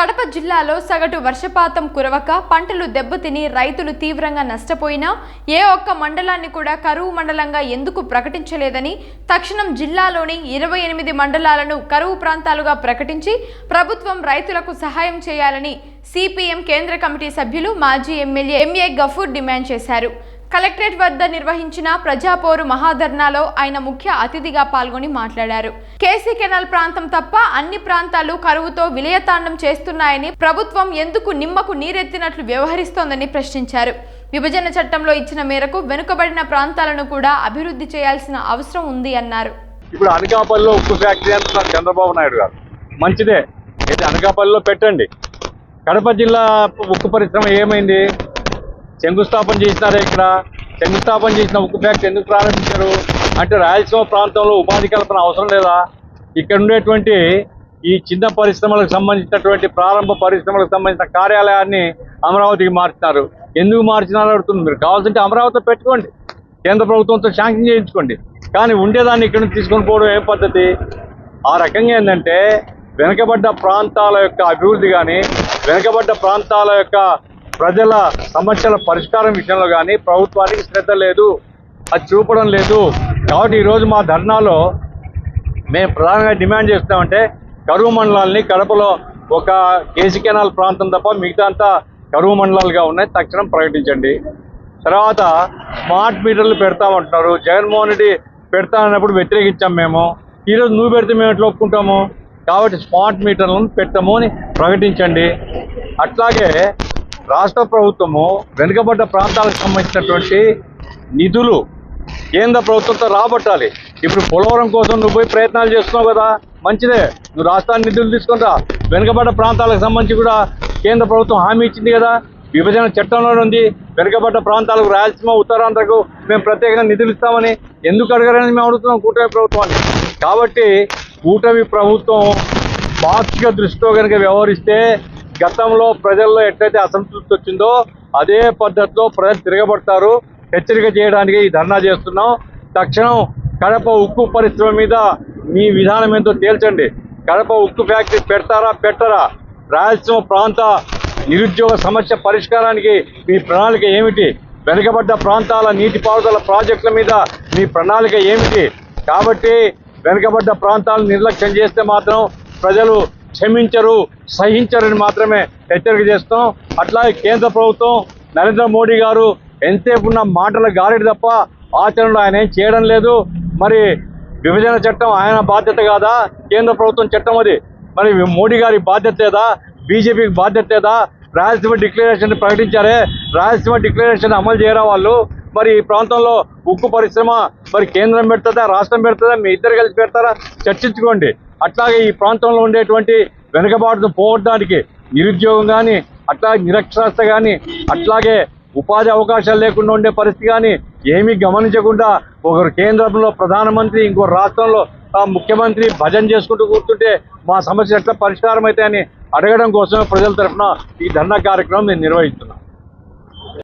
కడప జిల్లాలో సగటు వర్షపాతం కురవక పంటలు దెబ్బతిని రైతులు తీవ్రంగా నష్టపోయినా ఏ ఒక్క మండలాన్ని కూడా కరువు మండలంగా ఎందుకు ప్రకటించలేదని తక్షణం జిల్లాలోని ఇరవై ఎనిమిది మండలాలను కరువు ప్రాంతాలుగా ప్రకటించి ప్రభుత్వం రైతులకు సహాయం చేయాలని సిపిఎం కేంద్ర కమిటీ సభ్యులు మాజీ ఎమ్మెల్యే ఎంఏ గఫూర్ డిమాండ్ చేశారు. కలెక్టరేట్ వద్ద నిర్వహించిన ప్రజాపోరు మహాధర్నాలో ఆయన ముఖ్య అతిథిగా పాల్గొని మాట్లాడారు. కేసీ కెనాల్ ప్రాంతం తప్ప అన్ని ప్రాంతాలు కరువుతో విలయతాండం చేస్తున్నాయని ప్రభుత్వం ఎందుకు నిమ్మకు నీరెత్తినట్లు వ్యవహరిస్తోందని ప్రశ్నించారు. విభజన చట్టంలో ఇచ్చిన మేరకు వెనుకబడిన ప్రాంతాలను కూడా అభివృద్ధి చేయాల్సిన అవసరం ఉంది అన్నారు. ఇప్పుడు అనకాపల్లిలో ఉక్కు ఫ్యాక్టరీ అంటున్నారు చంద్రబాబు నాయుడు గారు. మంచిదే. అయితే అనకాపల్లిలో పెట్టండి. కడప జిల్లా ఉక్కు పరిశ్రమ ఏమైంది? శంకుస్థాపన చేసినారు ఇక్కడ. శంకుస్థాపన చేసిన ఉక్కు ఫ్యాక్టరీ ఎందుకు ప్రారంభించారు? అంటే రాయలసీమ ప్రాంతంలో ఉపాధి కల్పన అవసరం లేదా? ఇక్కడ ఉండేటువంటి ఈ చిన్న పరిశ్రమలకు సంబంధించినటువంటి ప్రారంభ పరిశ్రమలకు సంబంధించిన కార్యాలయాన్ని అమరావతికి మార్చినారు. ఎందుకు మార్చినారు అడుగుతుంది మీరు కావాల్సింటే అమరావతిలో పెట్టుకోండి. కేంద్ర ప్రభుత్వంతో శాంక్షన్ చేయించుకోండి. కానీ ఉండేదాన్ని ఇక్కడ నుంచి తీసుకొని పోవడం ఏం పద్ధతి? ఆ రకంగా ఏంటంటే వెనుకబడ్డ ప్రాంతాల యొక్క అభివృద్ధి కానీ వెనుకబడ్డ ప్రాంతాల యొక్క ప్రజల సమస్యల పరిష్కారం విషయంలో కానీ ప్రభుత్వానికి శ్రద్ధ లేదు. అది చూపడం లేదు. కాబట్టి ఈరోజు మా ధర్నాలో మేము ప్రధానంగా డిమాండ్ చేస్తామంటే కరువు మండలాల్ని కడపలో ఒక కేసీ కెనాల్ ప్రాంతం తప్ప మిగతా అంతా కరువు మండలాలుగా ఉన్నాయి. తక్షణం ప్రకటించండి. తర్వాత స్మార్ట్ మీటర్లు పెడతామంటున్నారు జగన్మోహన్ రెడ్డి పెడతానన్నప్పుడు వ్యతిరేకించాం మేము. ఈరోజు నువ్వు పెడితే మేము ఎట్లా ఒప్పుకుంటాము? కాబట్టి స్మార్ట్ మీటర్లను పెట్టము అని ప్రకటించండి. అట్లాగే రాష్ట్ర ప్రభుత్వము వెనుకబడ్డ ప్రాంతాలకు సంబంధించినటువంటి నిధులు కేంద్ర ప్రభుత్వంతో రాబట్టాలి. ఇప్పుడు పోలవరం కోసం నువ్వు పోయి ప్రయత్నాలు చేస్తున్నావు కదా. మంచిదే. నువ్వు రాష్ట్రాన్ని నిధులు తీసుకుంటా వెనుకబడ్డ ప్రాంతాలకు సంబంధించి కూడా కేంద్ర ప్రభుత్వం హామీ ఇచ్చింది కదా. విభజన చట్టంలోనే ఉంది. వెనుకబడ్డ ప్రాంతాలకు రాయలసీమ ఉత్తరాంధ్రకు మేము ప్రత్యేకంగా నిధులు ఇస్తామని ఎందుకు అడగరని మేము అడుగుతున్నాం కూటమి ప్రభుత్వాన్ని కాబట్టి కూటమి ప్రభుత్వం పాక్షిక దృష్టితో కనుక వ్యవహరిస్తే గతంలో ప్రజల్లో ఎట్లయితే అసంతృప్తి వచ్చిందో అదే పద్ధతిలో ప్రజలు తిరగబడతారు. హెచ్చరిక చేయడానికి ఈ ధర్నా చేస్తున్నాం. తక్షణం కడప ఉక్కు పరిశ్రమ మీద మీ విధానం ఏంటో తేల్చండి. కడప ఉక్కు ఫ్యాక్టరీ పెడతారా పెట్టరా? రాయలసీమ ప్రాంత నిరుద్యోగ సమస్య పరిష్కారానికి మీ ప్రణాళిక ఏమిటి? వెనుకబడ్డ ప్రాంతాల నీటిపారుదల ప్రాజెక్టుల మీద మీ ప్రణాళిక ఏమిటి? కాబట్టి వెనుకబడ్డ ప్రాంతాలను నిర్లక్ష్యం చేస్తే మాత్రం ప్రజలు క్షమించరు సహించరని మాత్రమే హెచ్చరిక చేస్తాం. అట్లాగే కేంద్ర ప్రభుత్వం నరేంద్ర మోడీ గారు ఎంతసేపు ఉన్న మాటల గారెడి తప్ప ఆచరణలో ఆయన ఏం చేయడం లేదు. మరి విభజన చట్టం ఆయన బాధ్యత కాదా? కేంద్ర ప్రభుత్వం చట్టం అది. మరి మోడీ గారి బాధ్యత లేదా? బీజేపీకి బాధ్యత లేదా? రాయలసీమ డిక్లరేషన్ ప్రకటించారే? రాయలసీమ డిక్లరేషన్ అమలు చేయరా వాళ్ళు? మరి ఈ ప్రాంతంలో ఉక్కు పరిశ్రమ మరి కేంద్రం పెడుతుందా రాష్ట్రం పెడుతుందా మీ ఇద్దరు కలిసి పెడతారా? చర్చించుకోండి. అట్లాగే ఈ ప్రాంతంలో ఉండేటువంటి వెనుకబాటును పోగొట్టడానికి నిరుద్యోగం కానీ అట్లాగే నిరక్షరాస్యత కానీ అట్లాగే ఉపాధి అవకాశాలు లేకుండా ఉండే పరిస్థితి కానీ ఏమీ గమనించకుండా ఒకరు కేంద్రంలో ప్రధానమంత్రి ఇంకో రాష్ట్రంలో ముఖ్యమంత్రి భజన చేసుకుంటూ కూర్చుంటే మా సమస్య ఎట్లా పరిష్కారం అవుతాయని అడగడం కోసమే ప్రజల తరఫున ఈ ధర్నా కార్యక్రమం నేను నిర్వహిస్తున్నాను